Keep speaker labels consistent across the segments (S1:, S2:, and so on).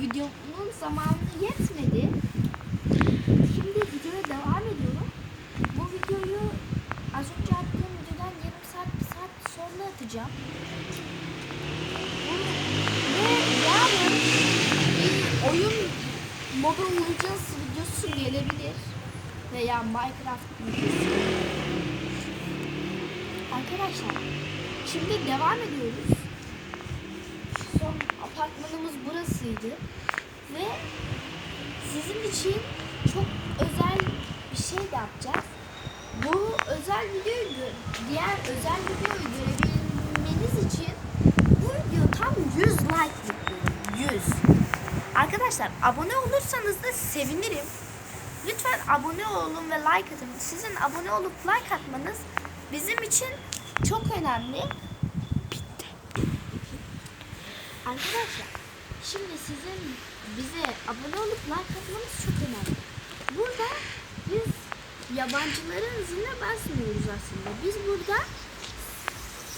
S1: videonun zamanı yetmedi. Şimdi videoya devam ediyorum. Bu videoyu az önce attığım videodan yarım saat, bir saat sonra atacağım. Ve yarın bir oyun Mobile Legends videosu gelebilir. Veya Minecraft videosu. Arkadaşlar şimdi devam ediyoruz. Apartmanımız burasıydı. Ve sizin için çok özel bir şey de yapacağız. Bu özel videoyu diğer özel videoyu görebilmeniz için bu video tam 100 like bekliyorum. 100. Arkadaşlar abone olursanız da sevinirim. Lütfen abone olun ve like atın. Sizin abone olup like atmanız bizim için çok önemli. Arkadaşlar şimdi sizin bize abone olup like atmanız çok önemli. Burada biz yabancıların ziline basmıyoruz aslında. Biz burada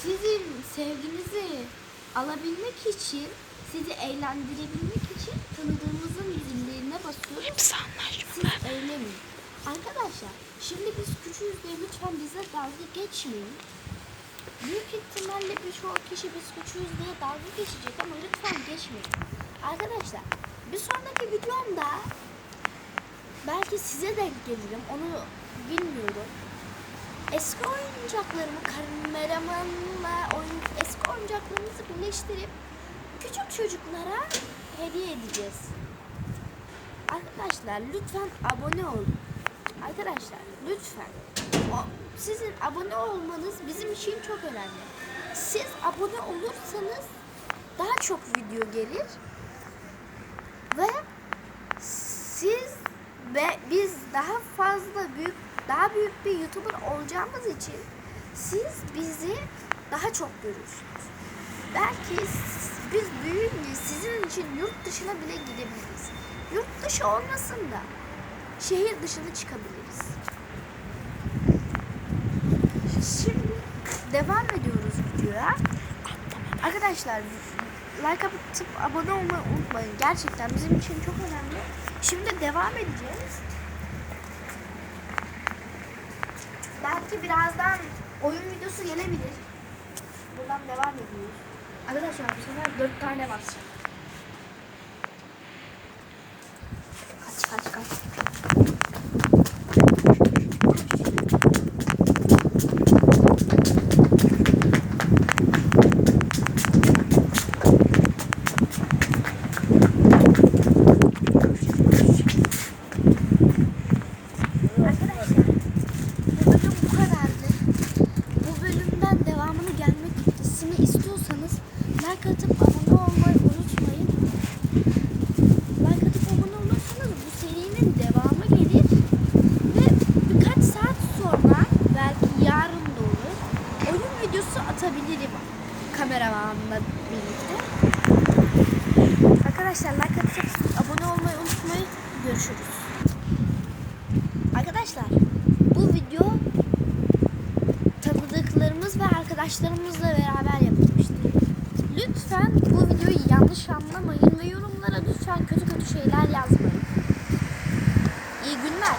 S1: sizin sevginizi alabilmek için, sizi eğlendirebilmek için tanıdığımızın zillerine basıyoruz.
S2: Hepsi
S1: Siz
S2: anlaşmalı.
S1: eğlenin. Arkadaşlar şimdi biz küçüğüz diye lütfen bize dalga geçmeyin. Büyük ihtimalle birçok kişi biz küçüğüz diye dalga geçecek ama lütfen geçmeyin. Arkadaşlar bir sonraki videomda belki size denk gelirim onu bilmiyorum. Eski oyuncaklarımı kameramanla oyun, eski oyuncaklarımızı birleştirip küçük çocuklara hediye edeceğiz. Arkadaşlar lütfen abone olun. Arkadaşlar lütfen. Sizin abone olmanız bizim için çok önemli. Siz abone olursanız daha çok video gelir ve siz ve biz daha fazla büyük daha büyük bir YouTuber olacağımız için siz bizi daha çok görürsünüz. Belki biz büyüyünce sizin için yurt dışına bile gidebiliriz. Yurt dışı olmasın da şehir dışına çıkabiliriz. Şimdi devam ediyoruz videoya. Arkadaşlar like atıp abone olmayı unutmayın. Gerçekten bizim için çok önemli. Şimdi devam edeceğiz. Belki birazdan oyun videosu gelebilir. Buradan devam ediyoruz. Arkadaşlar bu sefer dört tane basacağım. Like atıp abone olmayı unutmayın. Like atıp abone olursanız bu serinin devamı gelir ve birkaç saat sonra belki yarın da olur oyun videosu atabilirim kameramanla birlikte. Arkadaşlar like atıp abone olmayı unutmayın. Görüşürüz. Arkadaşlar bu video tanıdıklarımız ve arkadaşlarımızla beraber yapılmıştır. Lütfen bu videoyu yanlış anlamayın ve yorumlara lütfen kötü kötü şeyler yazmayın. İyi günler.